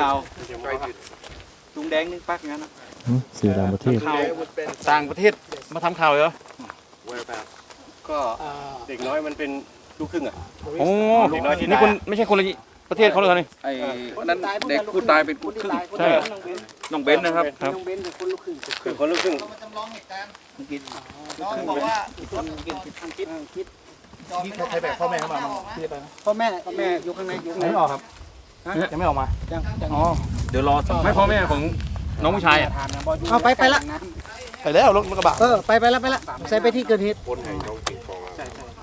ข่าวลุงแดงนึงปักงั้นนะหึสื่อต่างประเทศ ข่าวต่างประเทศมาทำข่าวเหรอก็เด็กน้อยมันเป็นลูกครึ่งอะ โอ้เด็กน้อยที่นี่ตายคนไม่ใช่คนละประเทศเขาเลยนี่ ไอ้นั่นเด็กผู้ตายเป็นผู้ครึ่งใช่ น้องเบนนะครับครับ คือคนลูกครึ่งน้องบอกว่าใครแบกพ่อแม่เข้ามาพี่ไปพ่อแม่พ่อแม่อยู่ข้างในอยู่ข้างในไม่ออกครับ ยังไม่ออกมายังยังอ๋อเดี๋ยวรอไม่พ่อแม่ของน้องผู้ชายอะเอาไปไปละไปแล้วรถกระบะเออไปไปละไปละใส่ไปที่เกิดเหตุ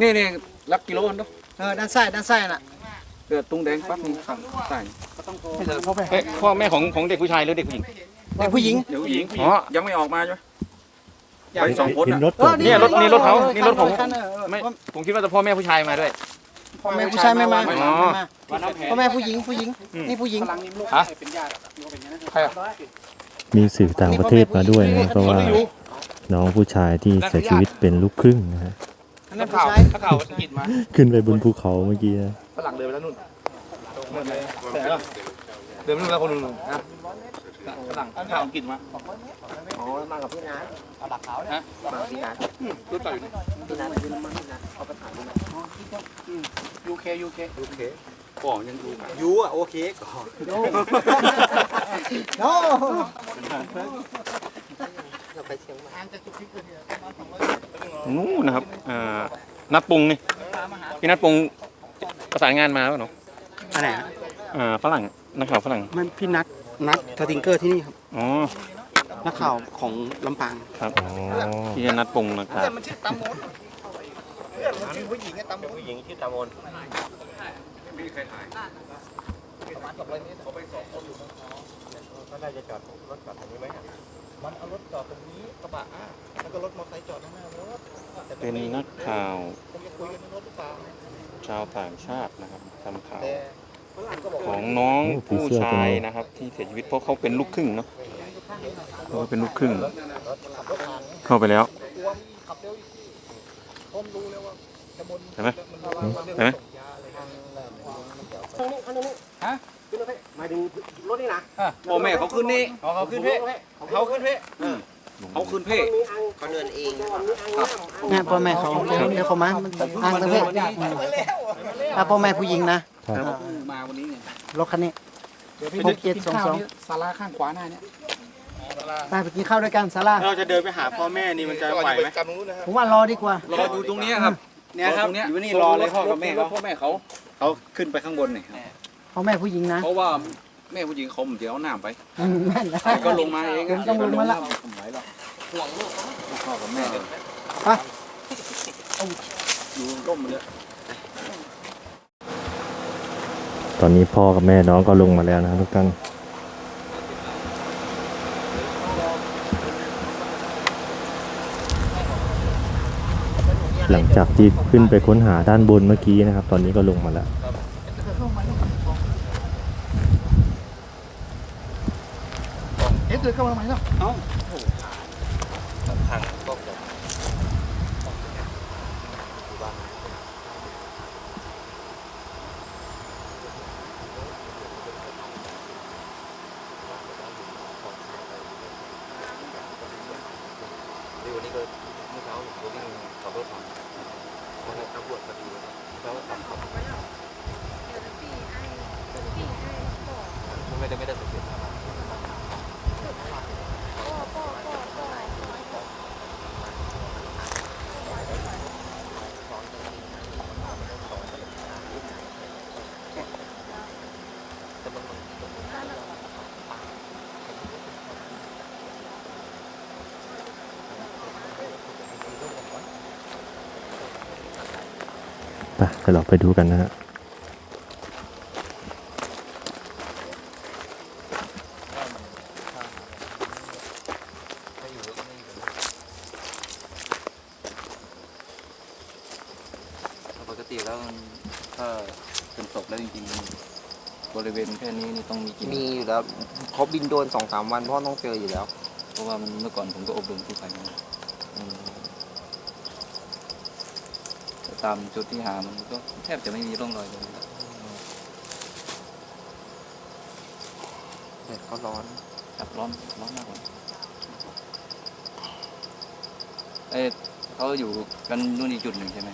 นี่นี่ลักกิโลนเนาะเออด้านซ้ายด้านซ้ายน่ะเกิดตุ้งแดงปั๊บนี่ข้างใต้ไม่ใช่พ่อแม่เอ๊ะพ่อแม่ของของเด็กผู้ชายหรือเด็กผู้หญิงเด็กผู้หญิงเดี๋ยวผู้หญิงอ๋อยังไม่ออกมาใช่ไหมไปสองคนเห็นอะรถเอจออดเนี่ยรถนี่รถเขานี่รถของคันเออเออไม่ผมคิดว่าจะพ่อแม่ผู้ชายมาด้วย พ่อแม่ผู้ชายไม่มาอ๋อไม่มาพ่อแม่ผู้หญิงผู้หญิงนี่ผู้หญิงฮะมีสื่อต่างประเทศมาด้วยนะเพราะว่าน้องผู้ชายที่เสียชีวิตเป็นลูกครึ่งนะฮะอันนั้นผู้ชายถ้าข่าวอังกฤษมาขึ้นไปบนภูเขาเมื่อกี้นะ ฝรั่งเดินไปแล้วนู่นแต่ก็เดินไปนู่นแล้วคนนึงนะ ฝรั่งข่าวอังกฤษมาอ๋อมากับพี่นัทเอาหลักขาวนะมาพี่นัทรู้จักอยู่พี่นัทพี่นัทพี่นัทเอาไปถ่ายพี่นัทยูเคยูเคก่อนยังดูยูอะโอเคก่อนโอ้นู่นนะครับอ่านัดปรุงนี่พี่นัดปรุงประสานงานมาแล้วเนาะอะไรอ่าฝรั่งนักข่าวฝรั่งมันพี่นัท นัททาติงเกอร์ที่นี่ครับอ๋อนักข่าวของลำปางครับอ๋อที่จะนัดปรุงนะครับผู้หญิงชื่อตามนเป็นนักข่าว ชาวต่างชาตินะครับทำข่าว ของน้องผู้ชายนะครับ ที่เสียชีวิตเพราะเขาเป็นลูกครึ่งเนาะเขาเป็นลูกครึ่ง เข้าไปแล้วเห็นไหมเห็นไหมหมายถึงรถนี่นะพ่อแม่เขาขึ้นนี่เขาขึ้นเพ่เขาขึ้นเพ่เขาขึ้นเพศเขาเดินเองแม่พ่อแม่เขาเดี๋ยวเขามามันทางประเทศถ้าพ่อแม่ผู้หญิงนะ ครับมาวันนี้ไงรถคันนี้หกเจ็ดสองสองศาลาข้างขวาหน้าเนี่ยไปไปกินข้าวด้วยกันซาร่าเราจะเดินไปหาพ่อแม่นี่มันจะไหวไหมจำตรงนู้นนะครับผมว่ารอดีกว่า รออยู่ตรงเนี้ยครับเนี่ยครับตงอยู่นี่รอเลยพ่อกับแม่รเขาถพ่อแม่เขาเขาขึ้นไปข้างบนนี่ครับพ่อแม่ผู้หญิงนะเพราะว่าแม่ผู้หญิงเขาเดี๋ยวเอาน้ำไปอืมแม่นแล้วก็ลงมาเองผมต้องลงมาละ ผมไหวหรอกห่วงลูกพ่อกับแม่เนี่ยไปอยู่ร่มมาเลย ตอนนี้พ่อกับแม่น้องก็ลงมาแล้วนะครับทุกท่านหลังจากที่ขึ้นไปค้นหาด้านบนเมื่อกี้นะครับ ตอนนี้ก็ลงมาแล้วเอ๊ะเดินเข้ามาทำไมเนาะ วันนี้ก็เมื่อเช้าผมก็วิ่งขับรถผ่านเขาให้ตำรวจมาดูแล้วทำขับ ไม่ได้ไม่ได้สังเกตไปเดี๋ยวเราไปดูกันนะฮะ ปก ติแล้วถ้าเป็นศพแล้วจริงๆ บริเวณแค่นี้นี่ต้องมีกินมีอยู่แล้วเขาบินโดรนสองสามวันพ่อต้องเจออยู่แล้ว เพราะว่าเมื่อก่อนผมก็อบรมกู้ภัยมาอืมแต่ตามจุดที่หามันก็แทบจะไม่มีร่องรอยเลยแดดก็ร้อนครับร้อนร้อนมากกว่าเอ้ยเขาอยู่กันนู่นอีกจุดหนึ่งใช่ไหม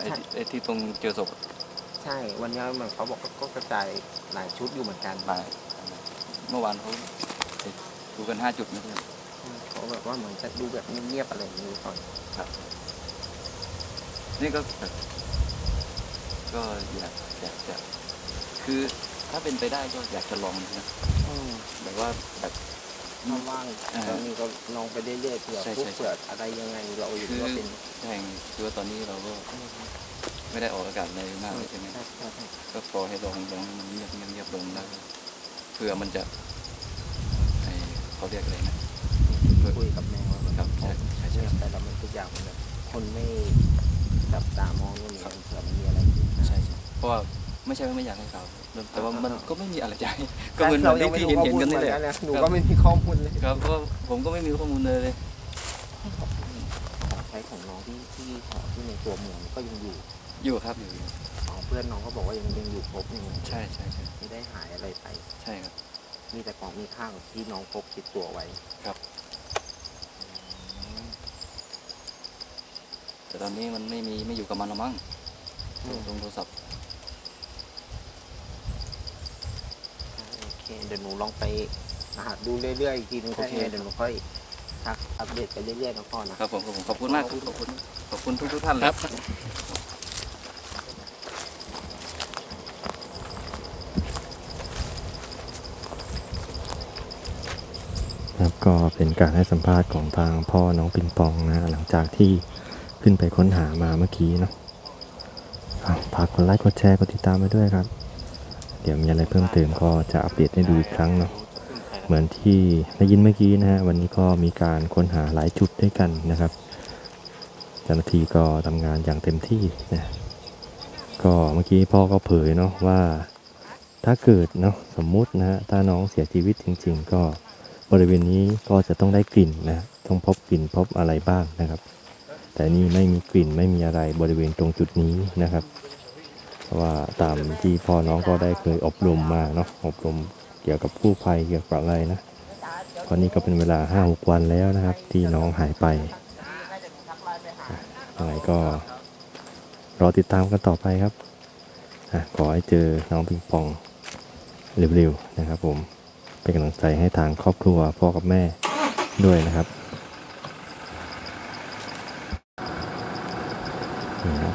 ไอ้ที่ไอ้ที่ตรงเจอศพใช่ วันนี้เหมือนเขาบอกว่าก็กระจายหลายชุดอยู่เหมือนกันบ่ายเมื่อวานเขาไปดูกันห้าจุดนะเพื่อนเขาแบบว่าเหมือนจะดูแบบเงียบๆอะไรอย่างนี้ก่อนนี่ก็แบบก็อยากอยากจะคือถ้าเป็นไปได้ก็อยากจะลองนะแบบว่าแบบ ถ้าว่างอ่าตอนนี้ก็ลองไปเรื่อยๆเผื่อใช่ปุ๊บใช่ เผื่ออะไรยังไงเราอยู่คือว่าเป็นใช่คือว่าตอนนี้เราก็ไม่ได้ออกอากาศอะไรมากเลยใช่ไหมใช่ใช่ใช่ก็พอให้ลองลองให้มันเงียบเงียบเงียบลงแล้วเผื่อมันจะไอเขาเรียกอะไรนะคุยกับแมวว่าแบบครับใช่ใช่ใช่เงียบแต่ละมันทุกอย่างมันแบบคนไม่จับตามองนู่นนี่นั่นเผื่อมันมีอะไรขึ้นใช่ใช่เพราะว่า ไม่ใช่ว่าไม่อยากให้ข่าวแต่ว่ามันก็ไม่มีอะไรใจก็เหมือนเราที่ยังไม่ที่รู้เห็นข้อเห็นมูลกันเหมืนี่อนแหละกันนะหนูก็ไม่มีข้อมูลเลยครับก็ผมก็ไม่มีข้อมูลเลยใช้ของน้องที่ที่หอที่ในตัวเมืองก็ยังอยู่ อยู่ครับอยู่อยู่อ๋อเพื่อนน้องก็บอกว่ายังยังอยู่ครบยังใช่ใช่ใช่ไม่ได้หายอะไรไป ใช่ครับ มีแต่ของมีค่าที่น้องพกติดตัวไว้แต่ตอนนี้มันไม่มีไม่อยู่กับมันแล้วมั้งตรงโทรศัพท์ โอ เคเดี๋ยวหนูลองไปหาดูเรื่อยๆอีกทีนึงถ้ายังไงเดี๋ยวหนูค่อยทักอัปเดตไปเรื่อยๆนะพ่อนะครับผมครับผมขอบคุณมากครับขอบคุณขอบคุณทุกทุกๆท่านเลยครับก็เป็นการให้สัมภาษณ์ของทางพ่อน้องปิงปองนะ หลังจากที่ขึ้นไปค้นหามาเมื่อกี้เนาะอะฝากกดไลค์กดแชร์กดติดตามไปด้วยครับ เดี๋ยวมีอะไรเพิ่มเติมก็จะอัปเดตให้ดูอีกครั้งเนาะเหมือนที่ได้ยินเมื่อกี้นะฮะวันนี้ก็มีการค้นหาหลายจุดด้วยกันนะครับเจ้าหน้าที่ก็ทำงานอย่างเต็มที่นะก็เมื่อกี้พ่อก็เผยเนาะว่าถ้าเกิดเนาะสมมุตินะฮะถ้าน้องเสียชีวิตจริง ๆ ก็บริเวณนี้ก็จะต้องได้กลิ่นนะต้องพบกลิ่นพบอะไรบ้างนะครับ แต่นี่ไม่มีกลิ่นไม่มีอะไรบริเวณตรงจุดนี้นะครับ ราะว่าตามที่พ่อน้องก็ได้เคยอบรมมาเนาะอบรมเกี่ยวกับกู้ภัยเกี่ยวกับอะไรนะตอนนี้ก็เป็นเวลาห้าหกวันแล้วนะครับ ที่น้องหายไปอะไงก็รอติดตามกันต่อไปครับอขอให้เจอน้องปิงปองเร็วๆนะครับผมเป็นกำลังใจให้ทางครอบครัวพ่อกับแม่ด้วยนะครับ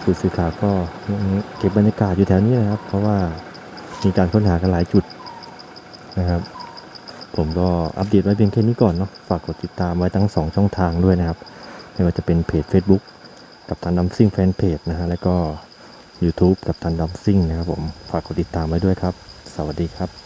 นี่นะผู้สื่อข่าวก็เก็บบรรยากาศอยู่แถวนี้นะครับ เพราะว่ามีการค้นหากันหลายจุดนะครับ ผมก็อัปเดตไว้เพียงแค่นี้ก่อนเนาะฝากกดติดตามไว้ทั้ง 2 ช่องทางด้วยนะครับ ไม่ว่าจะเป็นเพจ Facebook กับทันดัมซิ่งแฟนเพจนะฮะแล้วก็ YouTube กับทันดัมซิ่งนะครับผมฝากกดติดตามไว้ด้วยครับ สวัสดีครับ